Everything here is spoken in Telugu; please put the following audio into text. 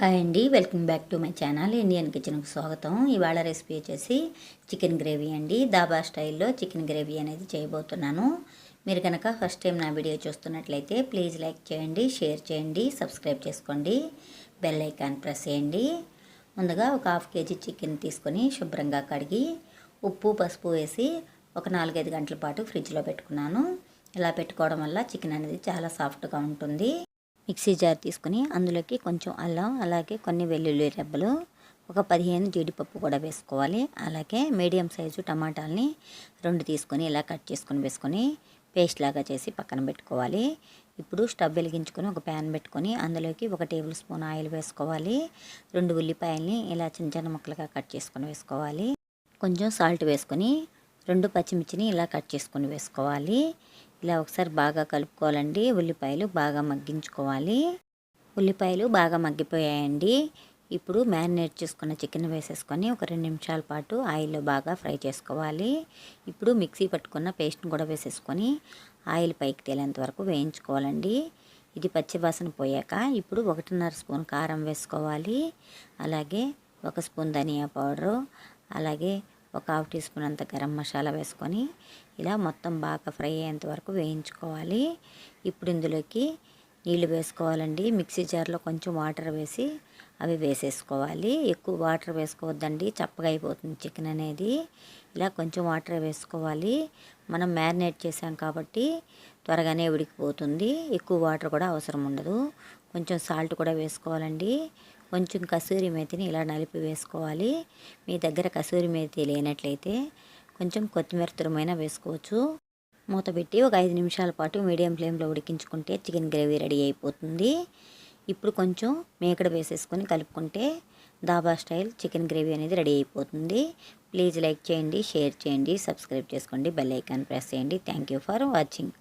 హాయ్ అండి welcome back to my channel Indian కిచెన్కి స్వాగతం. ఇవాళ రెసిపీ వచ్చేసి చికెన్ గ్రేవీ అండి. దాబా స్టైల్లో చికెన్ గ్రేవీ అనేది చేయబోతున్నాను. మీరు కనుక ఫస్ట్ టైం నా వీడియో చూస్తున్నట్లయితే ప్లీజ్ లైక్ చేయండి షేర్ చేయండి సబ్స్క్రైబ్ చేసుకోండి బెల్ ఐకాన్ ప్రెస్ చేయండి. ముందుగా ఒక హాఫ్ కేజీ చికెన్ తీసుకొని శుభ్రంగా కడిగి ఉప్పు పసుపు వేసి ఒక నాలుగైదు గంటల పాటు ఫ్రిడ్జ్లో పెట్టుకున్నాను. ఇలా పెట్టుకోవడం వల్ల చికెన్ అనేది చాలా సాఫ్ట్గా ఉంటుంది. మిక్సీ జార్ తీసుకుని అందులోకి కొంచెం అల్లం అలాగే కొన్ని వెల్లుల్లి రెబ్బలు ఒక పదిహేను జీడిపప్పు కూడా వేసుకోవాలి. అలాగే మీడియం సైజు టమాటాలని రెండు తీసుకొని ఇలా కట్ చేసుకొని వేసుకొని పేస్ట్ లాగా చేసి పక్కన పెట్టుకోవాలి. ఇప్పుడు స్టవ్ వెలిగించుకొని ఒక ప్యాన్ పెట్టుకొని అందులోకి ఒక టేబుల్ స్పూన్ ఆయిల్ వేసుకోవాలి. రెండు ఉల్లిపాయల్ని ఇలా చిన్న చిన్న ముక్కలుగా కట్ చేసుకొని వేసుకోవాలి. కొంచెం సాల్ట్ వేసుకొని రెండు పచ్చిమిర్చిని ఇలా కట్ చేసుకొని వేసుకోవాలి. ఇలా ఒకసారి బాగా కలుపుకోవాలండి. ఉల్లిపాయలు బాగా మగ్గించుకోవాలి. ఉల్లిపాయలు బాగా మగ్గిపోయాయండి. ఇప్పుడు మ్యారినేట్ చేసుకున్న చికెన్ వేసేసుకొని ఒక రెండు నిమిషాల పాటు ఆయిల్లో బాగా ఫ్రై చేసుకోవాలి. ఇప్పుడు మిక్సీ పట్టుకున్న పేస్ట్ని కూడా వేసేసుకొని ఆయిల్ పైకి తేలేంత వరకు వేయించుకోవాలండి. ఇది పచ్చివాసన పోయాక ఇప్పుడు ఒకటిన్నర స్పూన్ కారం వేసుకోవాలి. అలాగే ఒక స్పూన్ ధనియా పౌడరు అలాగే ఒక హాఫ్ టీ స్పూన్ అంత గరం మసాలా వేసుకొని ఇలా మొత్తం బాగా ఫ్రై అయ్యేంత వరకు వేయించుకోవాలి. ఇప్పుడు ఇందులోకి నీళ్ళు వేసుకోవాలండి. మిక్సీ జార్లో కొంచెం వాటర్ వేసి అవి వేసేసుకోవాలి. ఎక్కువ వాటర్ వేసుకోవద్దండి. చప్పగా అయిపోతుంది చికెన్ అనేది. ఇలా కొంచెం వాటర్ వేసుకోవాలి. మనం మ్యారినేట్ చేసాం కాబట్టి త్వరగానే ఉడికిపోతుంది. ఎక్కువ వాటర్ కూడా అవసరం ఉండదు. కొంచెం సాల్ట్ కూడా వేసుకోవాలండి. కొంచెం కసూరి మేతిని ఇలా నలిపి వేసుకోవాలి. మీ దగ్గర కసూరి మేతి లేనట్లయితే కొంచెం కొత్తిమీర తురుమైనా వేసుకోవచ్చు. మూత పెట్టి ఒక ఐదు నిమిషాల పాటు మీడియం ఫ్లేమ్లో ఉడికించుకుంటే చికెన్ గ్రేవీ రెడీ అయిపోతుంది. ఇప్పుడు కొంచెం మేకడ వేసేసుకొని కలుపుకుంటే దాబా స్టైల్ చికెన్ గ్రేవీ అనేది రెడీ అయిపోతుంది. ప్లీజ్ లైక్ చేయండి షేర్ చేయండి సబ్స్క్రైబ్ చేసుకోండి బెల్ ఐకాన్ ప్రెస్ చేయండి. Thank you for watching.